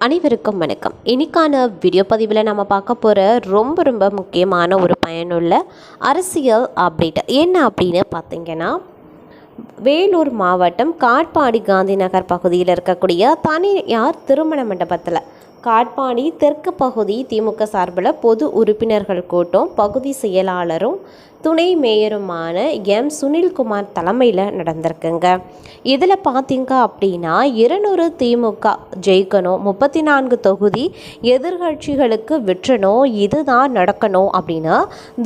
அனைவருக்கும் வணக்கம். இன்னைக்கான வீடியோ பதிவில் நம்ம பார்க்க போகிற ரொம்ப ரொம்ப முக்கியமான ஒரு பயனுள்ள அரசியல் அப்டேட் என்ன அப்படின்னு பார்த்தீங்கன்னா வேலூர் மாவட்டம் காட்பாடி காந்தி நகர் பகுதியில் இருக்கக்கூடிய தனியார் திருமண மண்டபத்தில் காட்பாடி தெற்கு பகுதி திமுக சார்பில் பொது உறுப்பினர்கள் கூட்டம் பகுதி செயலாளரும் துணை மேயருமான எம். சுனில்குமார் தலைமையில் நடந்திருக்குங்க. இதில் பார்த்தீங்க அப்படின்னா இருநூறு திமுக ஜெயிக்கணும் முப்பத்தி நான்கு தொகுதி எதிர்கட்சிகளுக்கு விற்றணும் இதுதான் நடக்கணும் அப்படின்னு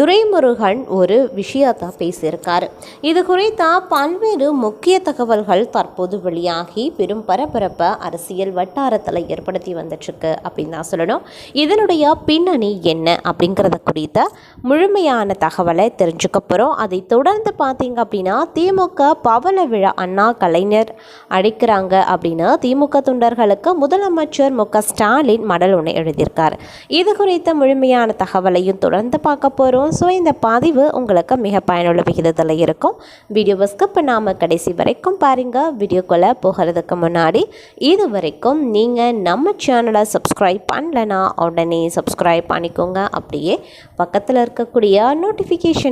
துரைமுருகன் ஒரு விஷயத்தை பேசியிருக்காரு. இது குறித்த பல்வேறு முக்கிய தகவல்கள் தற்போது வெளியாகி பெரும் பரபரப்பை அரசியல் வட்டாரத்தில் ஏற்படுத்தி வந்துட்டுருக்கு அப்படின்னு தான் சொல்லணும். இதனுடைய பின்னணி என்ன அப்படிங்கிறத குறித்த முழுமையான தகவலை தெரிஞ்சுக்க போகிறோம் அதை தொடர்ந்து பார்த்தீங்க அப்படின்னா திமுக பவள விழா அண்ணா கலைஞர் அழைக்கிறாங்க அப்படின்னு திமுக தொண்டர்களுக்கு முதலமைச்சர் மு ஸ்டாலின் மடல் ஒன்று எழுதியிருக்கார். இது குறித்த முழுமையான தகவலையும் தொடர்ந்து பார்க்க போகிறோம் ஸோ இந்த பதிவு உங்களுக்கு மிக பயனுள்ள விகிதத்தில் இருக்கும். வீடியோவை ஸ்கிப் பண்ணாமல் கடைசி வரைக்கும் பாருங்கள் வீடியோக்குள்ளே போகிறதுக்கு முன்னாடி இது வரைக்கும் நீங்கள் நம்ம சேனலை சப்ஸ்கிரைப் பண்ணலனா உடனே சப்ஸ்கிரைப் பண்ணிக்கோங்க. அப்படியே பக்கத்தில் இருக்கக்கூடிய நோட்டிஃபிகேஷன்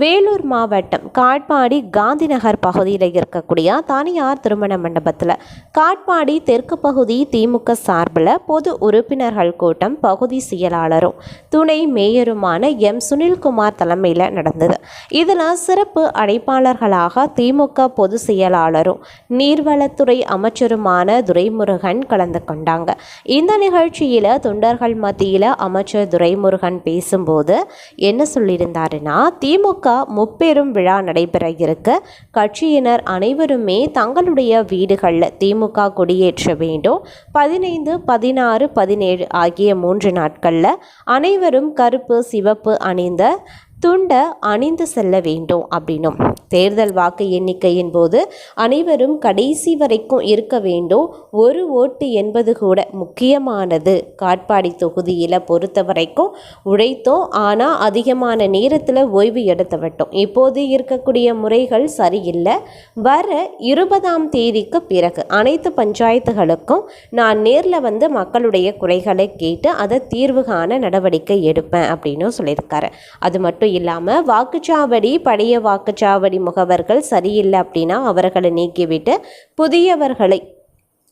வேலூர் மாவட்டம் காட்பாடி காந்தி நகர் பகுதியில் இருக்கக்கூடிய தனியார் திருமண மண்டபத்தில். காட்பாடி தெற்கு பகுதி திமுக சார்பில் பொது உறுப்பினர்கள் கூட்டம் பகுதி செயலாளரும் துணை மேயருமான எம். சுனில்குமார் தலைமையில் நடந்தது. இதில் சிறப்பு அழைப்பாளர்களாக திமுக பொது செயலாளரும் நீர்வளத்துறை அமைச்சருமான துரைமுருகன் கலந்து கொண்டாங்க. இந்த நிகழ்ச்சியில் தொண்டர்கள் மத்தியில் அமைச்சர் துரைமுருகன் பேசும்போது என்ன சொல்லியிருந்தாருன்னா திமுக முப்பெரும் விழா நடைபெற இருக்க கட்சியினர் அனைவருமே தங்களுடைய வீடுகளில் திமுக கொடியேற்ற வேண்டும். பதினைந்து பதினாறு பதினேழு ஆகிய மூன்று நாட்களில் அனைவரும் கருப்பு சிவப்பு அணிந்த துண்டை அணிந்து செல்ல வேண்டும் அப்படின்னும். தேர்தல் வாக்கு எண்ணிக்கையின் போது அனைவரும் கடைசி வரைக்கும் இருக்க வேண்டும். ஒரு ஓட்டு என்பது கூட முக்கியமானது. காட்பாடி தொகுதியில் பொறுத்த வரைக்கும் உழைத்தோம். ஆனால் அதிகமான நேரத்தில் ஓய்வு எடுத்து விட்டோம். இப்போது இருக்கக்கூடிய முறைகள் சரியில்லை. வர இருபதாம் தேதிக்கு பிறகு அனைத்து பஞ்சாயத்துகளுக்கும் நான் நேரில் வந்து மக்களுடைய குறைகளை கேட்டு அதை தீர்வு காண நடவடிக்கை எடுப்பேன் அப்படின்னு சொல்லியிருக்காரு. அது மட்டும் இல்லாமல் வாக்குச்சாவடி பழைய வாக்குச்சாவடி முகவர்கள் சரியில்லை அப்படின்னா அவர்களை நீக்கிவிட்டு புதியவர்களை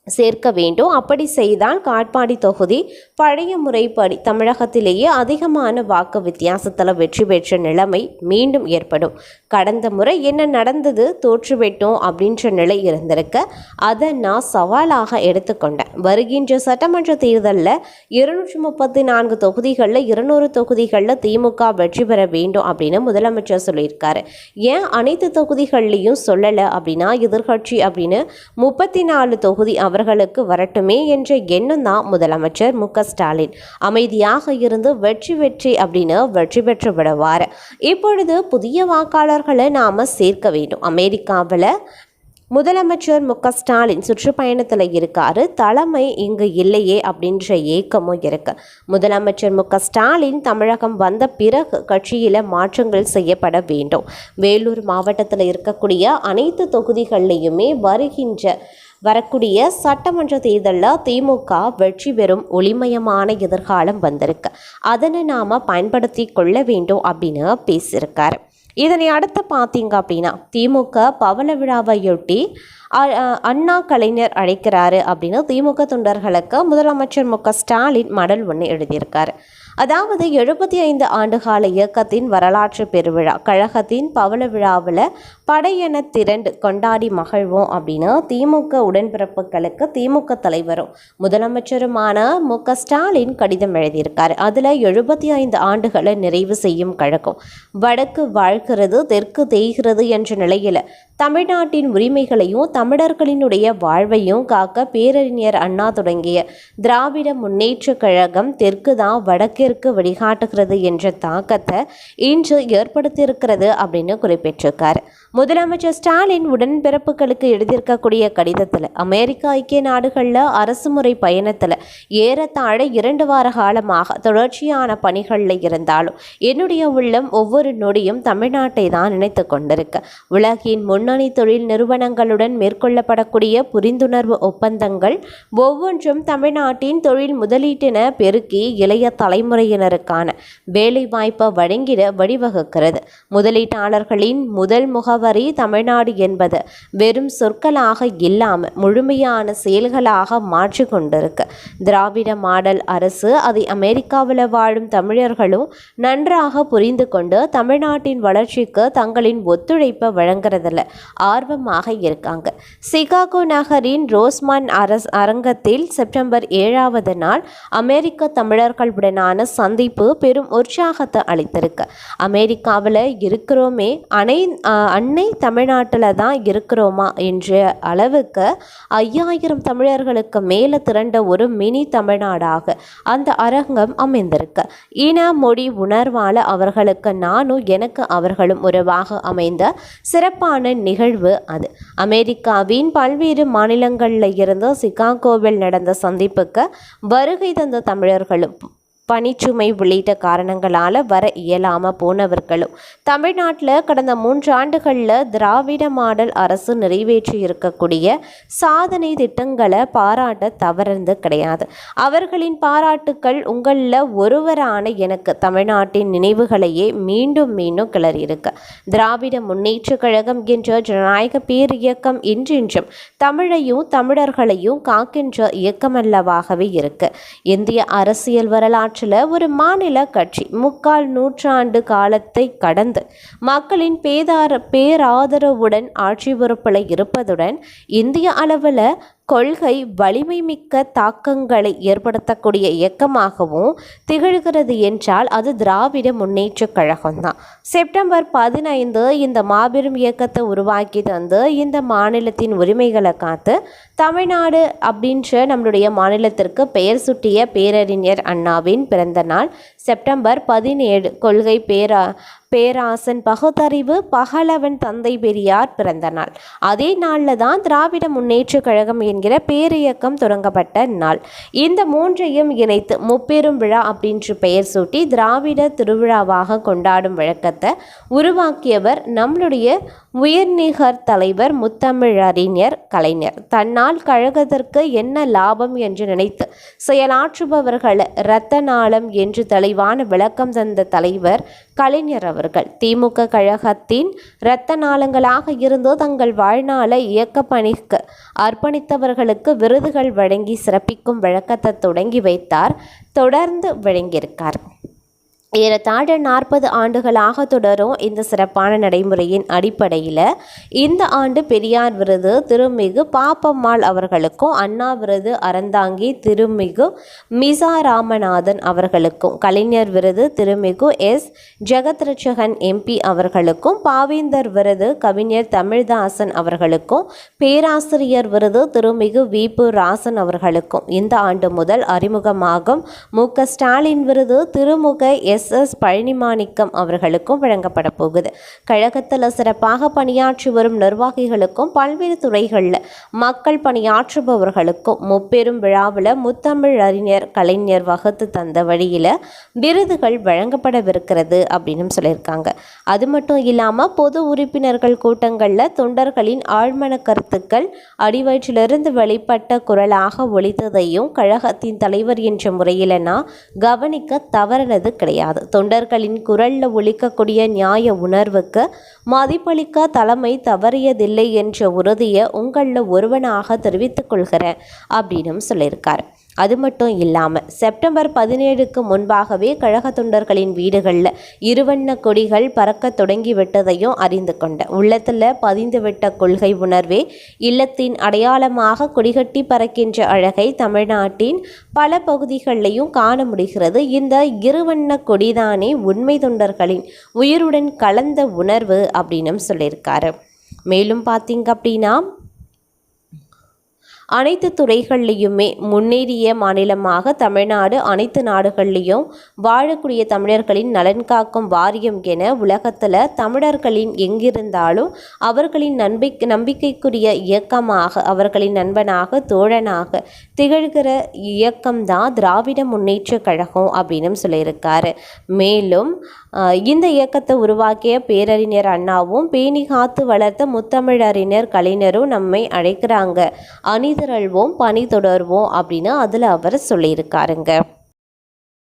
சேர்க்க வேண்டும். அப்படி செய்தால் காட்பாடி தொகுதி பழைய முறைப்படி தமிழகத்திலேயே அதிகமான வாக்கு வித்தியாசத்தில் வெற்றி பெற்ற நிலைமை மீண்டும் ஏற்படும். கடந்த முறை என்ன நடந்தது தோற்றுவிட்டோம் அப்படின்ற நிலை இருந்திருக்க. அதை நான் சவாலாக எடுத்துக்கொண்டேன். வருகின்ற சட்டமன்ற தேர்தலில் இருநூற்றி முப்பத்தி நான்கு தொகுதிகளில் இருநூறு தொகுதிகளில் திமுக வெற்றி பெற வேண்டும் அப்படின்னு முதலமைச்சர் சொல்லியிருக்காரு. ஏன் அனைத்து தொகுதிகள்லையும் சொல்லலை அப்படின்னா எதிர்கட்சி அப்படின்னு முப்பத்தி நாலு தொகுதி அவர்களுக்கு வரட்டுமே என்ற எண்ணம் தான் முதலமைச்சர் மு ஸ்டாலின். அமைதியாக இருந்து வெற்றி வெற்றி அப்படின்னு வெற்றி பெற்று விடுவார். இப்பொழுது புதிய வாக்காளர்களை நாம் சேர்க்க வேண்டும். அமெரிக்காவில் முதலமைச்சர் மு க ஸ்டாலின் சுற்றுப்பயணத்தில் இருக்காரு. தலைமை இங்கு இல்லையே அப்படின்ற ஏக்கமும் இருக்கு. முதலமைச்சர் மு க ஸ்டாலின் தமிழகம் வந்த பிறகு கட்சியில் மாற்றங்கள் செய்யப்பட வேண்டும். வேலூர் மாவட்டத்தில் இருக்கக்கூடிய அனைத்து தொகுதிகள்லையுமே வருகின்ற வரக்கூடிய சட்டமன்ற தேர்தலில் திமுக வெற்றி பெறும் ஒளிமயமான எதிர்காலம் வந்திருக்கு. அதனை நாம் பயன்படுத்தி கொள்ள வேண்டும் அப்படின்னு பேசியிருக்காரு. இதனை அடுத்து பார்த்தீங்க அப்படின்னா திமுக பவள விழாவையொட்டி அண்ணா கலைஞர் அழைக்கிறாரு அப்படின்னு திமுக தொண்டர்களுக்கு முதலமைச்சர் மு ஸ்டாலின் மடல் ஒன்று எழுதியிருக்காரு. அதாவது எழுபத்தி ஐந்து ஆண்டுகால இயக்கத்தின் வரலாற்று பெருவிழா கழகத்தின் பவள விழாவில் படையென திரண்டு கொண்டாடி மகிழ்வோம் அப்படின்னு திமுக உடன்பிறப்புகளுக்கு திமுக தலைவரும் முதலமைச்சருமான மு ஸ்டாலின் கடிதம் எழுதியிருக்காரு. அதில் எழுபத்தி ஐந்து ஆண்டுகளை நிறைவு செய்யும் கழகம் வடக்கு வாழ்கிறது தெற்கு தேய்கிறது என்ற நிலையில் தமிழ்நாட்டின் உரிமைகளையும் தமிழர்களினுடைய வாழ்வையும் காக்க பேரறிஞர் அண்ணா தொடங்கிய திராவிட முன்னேற்ற கழகம் தெற்கு தான் வடக்கிற்கு வழிகாட்டுகிறது என்ற தாக்கத்தை இன்று ஏற்படுத்தியிருக்கிறது அப்படின்னு குறிப்பிட்டிருக்கார். முதலமைச்சர் ஸ்டாலின் உடன்பிறப்புகளுக்கு எழுதியிருக்கக்கூடிய கடிதத்தில் அமெரிக்க ஐக்கிய நாடுகளில் அரசு முறை பயணத்தில் ஏறத்தாழ இரண்டு வார காலமாக தொடர்ச்சியான பணிகளில் இருந்தாலும் என்னுடைய உள்ளம் ஒவ்வொரு நொடியும் தமிழ்நாட்டை தான் நினைத்து கொண்டிருக்கு. உலகின் முன்னணி தொழில் நிறுவனங்களுடன் மேற்கொள்ளப்படக்கூடிய புரிந்துணர்வு ஒப்பந்தங்கள் ஒவ்வொன்றும் தமிழ்நாட்டின் தொழில் முதலீட்டின பெருக்கி இளைய தலைமுறையினருக்கான வேலைவாய்ப்பை வழங்கிட வழிவகுக்கிறது. முதலீட்டாளர்களின் முதல் முகவர் தமிழ்நாடு என்பது வெறும் சொற்களாக இல்லாமல் முழுமையான செயல்களாக மாற்றி கொண்டிருக்கு. திராவிட மாடல் அரசு அதை அமெரிக்காவில் வாழும் தமிழர்களும் நன்றாக புரிந்து கொண்டு தமிழ்நாட்டின் வளர்ச்சிக்கு தங்களின் ஒத்துழைப்பை வழங்குறதில் ஆர்வமாக இருக்காங்க. சிகாகோ நகரின் ரோஸ்மான் அரஸ் அரங்கத்தில் செப்டம்பர் ஏழாவது நாள் அமெரிக்க தமிழர்களுடனான சந்திப்பு பெரும் உற்சாகத்தை அளித்திருக்கு. அமெரிக்காவில் இருக்கிறோமே அனை அன்னை தமிழ்நாட்டில் தான் இருக்கிறோமா என்ற அளவுக்கு ஐயாயிரம் தமிழர்களுக்கு மேலே திரண்ட ஒரு மினி தமிழ்நாடாக அந்த அரங்கம் அமைந்திருக்கு. இன மொழி உணர்வால் அவர்களுக்கு நானும் எனக்கு அவர்களும் உறவாக அமைந்த சிறப்பான நிகழ்வு அது. அமெரிக்காவின் பல்வேறு மாநிலங்களில் இருந்து சிகாகோவில் நடந்த சந்திப்புக்கு வருகை தந்த தமிழர்களும் பணிச்சுமை உள்ளிட்ட காரணங்களால் வர இயலாமல் போனவர்களும் தமிழ்நாட்டில் கடந்த மூன்று ஆண்டுகளில் திராவிட மாடல் அரசு நிறைவேற்றி இருக்கக்கூடிய சாதனை திட்டங்களை பாராட்ட தவறுந்து கிடையாது. அவர்களின் பாராட்டுக்கள் உங்களில் ஒருவரான எனக்கு தமிழ்நாட்டின் நினைவுகளையே மீண்டும் மீண்டும் கிளறியிருக்கு திராவிட முன்னேற்றக் கழகம் என்ற ஜனநாயக பேர் இயக்கம் இன்றென்றும் தமிழையும் தமிழர்களையும் காக்கின்ற இயக்கமல்லவாகவே இருக்கு. இந்திய அரசியல் வரலாற்று வரலாற்றில் ஒரு மாநில கட்சி முக்கால் நூற்றாண்டு காலத்தை கடந்து மக்களின் பேதார பேராதரவுடன் ஆட்சி பொறுப்பில் இருப்பதுடன் இந்திய அளவில் கொள்கை வலிமை மிக்க தாக்கங்களை ஏற்படுத்தக்கூடிய இயக்கமாகவும் திகழ்கிறது என்றால் அது திராவிட முன்னேற்றக் கழகம்தான். செப்டம்பர் பதினைந்து இந்த மாபெரும் இயக்கத்தை உருவாக்கி தந்து இந்த மாநிலத்தின் உரிமைகளை காத்து தமிழ்நாடு அப்படின்ற நம்மளுடைய மாநிலத்திற்கு பெயர் சுட்டிய பேரறிஞர் அண்ணாவின் பிறந்த நாள் செப்டம்பர் பதினேழு. கொள்கை பேரா பேராசன் பகுத்தறிவு பகலவன் தந்தை பெரியார் பிறந்த நாள் அதே நாளில் தான் திராவிட முன்னேற்றக் கழகம் என்கிற பேரியக்கம் தொடங்கப்பட்ட நாள். இந்த மூன்றையும் இணைத்து முப்பெரும் விழா அப்படின்ற பெயர் சூட்டி திராவிட திருவிழாவாக கொண்டாடும் வழக்கத்தை உருவாக்கியவர் நம்மளுடைய உயர்நிகர் தலைவர் முத்தமிழ் அறிஞர் கலைஞர். தன்னால் கழகத்திற்கு என்ன லாபம் என்று நினைத்து செயலாற்றுபவர்கள் இரத்த நாளம் என்று தெளிவான விளக்கம் தந்த தலைவர் கலைஞர் அவர்கள். திமுக கழகத்தின் இரத்த நாளங்களாக இருந்து தங்கள் வாழ்நாளை இயக்க பணிக்கு அர்ப்பணித்தவர்களுக்கு விருதுகள் வழங்கி சிறப்பிக்கும் வழக்கத்தை தொடங்கி வைத்தார். தொடர்ந்து வழங்கியிருக்கார் ஏறத்தாழ நாற்பது ஆண்டுகளாக தொடரும் இந்த சிறப்பான நடைமுறையின் அடிப்படையில். இந்த ஆண்டு பெரியார் விருது திருமிகு பாப்பம்மாள் அவர்களுக்கும் அண்ணா விருது அறந்தாங்கி திருமிகு மிசா ராமநாதன் அவர்களுக்கும் கலைஞர் விருது திருமிகு எஸ். ஜெகத்ரட்சகன் எம்பி அவர்களுக்கும் பாவேந்தர் விருது கவிஞர் தமிழ்தாசன் அவர்களுக்கும் பேராசிரியர் விருது திருமிகு விபு ராசன் அவர்களுக்கும். இந்த ஆண்டு முதல் அறிமுகமாகும் மு. ஸ்டாலின் விருது திருமுக எஸ். எஸ் பழனிமாணிக்கம் அவர்களுக்கும் வழங்கப்பட போகுது கழகத்தில் சிறப்பாக பணியாற்றி வரும் நிர்வாகிகளுக்கும் பல்வேறு துறைகளில் மக்கள் பணியாற்றுபவர்களுக்கும் முப்பெரும் விழாவில் முத்தமிழ் அறிஞர் கலைஞர் வகுத்து தந்த வழியில் விருதுகள் வழங்கப்படவிருக்கிறது அப்படின்னு சொல்லியிருக்காங்க. அது மட்டும் இல்லாமல் பொது உறுப்பினர்கள் கூட்டங்களில் தொண்டர்களின் ஆழ்மன கருத்துக்கள் அடிவயிற்றிலிருந்து வெளிப்பட்ட குரலாக ஒழித்ததையும் கழகத்தின் தலைவர் என்ற முறையில் நான் கவனிக்க தவறினது கிடையாது. தொண்டர்களின் குரல்ல ஒழிக்கக்கூடிய நியாய உணர்வுக்கு மதிப்பளிக்க தலைமை தவறியதில்லை என்ற உறுதியை உங்களில் ஒருவனாக தெரிவித்துக் கொள்கிறேன் அப்படின்னு சொல்லியிருக்காரு. அது மட்டும் இல்லாமல் செப்டம்பர் பதினேழுக்கு முன்பாகவே கழக தொண்டர்களின் வீடுகளில் இருவண்ண கொடிகள் பறக்க தொடங்கிவிட்டதையும் அறிந்து கொண்ட உள்ளத்தில் பதிந்துவிட்ட கொள்கை உணர்வே இல்லத்தின் அடையாளமாக கொடிகட்டி பறக்கின்ற அழகை தமிழ்நாட்டின் பல பகுதிகளிலையும் காண முடிகிறது. இந்த இருவண்ண கொடிதானே உண்மை தொண்டர்களின் உயிருடன் கலந்த உணர்வு அப்படின்னும் சொல்லியிருக்காரு. மேலும் பார்த்தீங்க அப்படின்னா அனைத்து துறைகள்லையுமே முன்னேறிய மாநிலமாக தமிழ்நாடு அனைத்து நாடுகள்லேயும் வாழக்கூடிய தமிழர்களின் நலன் காக்கும் வாரியம் என உலகத்தில் தமிழர்களின் எங்கிருந்தாலும் அவர்களின் நம்பிக்கை நம்பிக்கைக்குரிய இயக்கமாக அவர்களின் நண்பனாக தோழனாக திகழ்கிற இயக்கம்தான் திராவிட முன்னேற்ற கழகம் அப்படின்னு சொல்லியிருக்காரு. மேலும் இந்த இயக்கத்தை உருவாக்கிய பேரறிஞர் அண்ணாவும் பேணி காத்து வளர்த்த முத்தமிழறிஞர் கலைஞரும் நம்மை அழைக்கிறாங்க. அணிதிரள்வோம் பணி தொடர்வோம் அப்படின்னு அதில் அவர் சொல்லியிருக்காருங்க.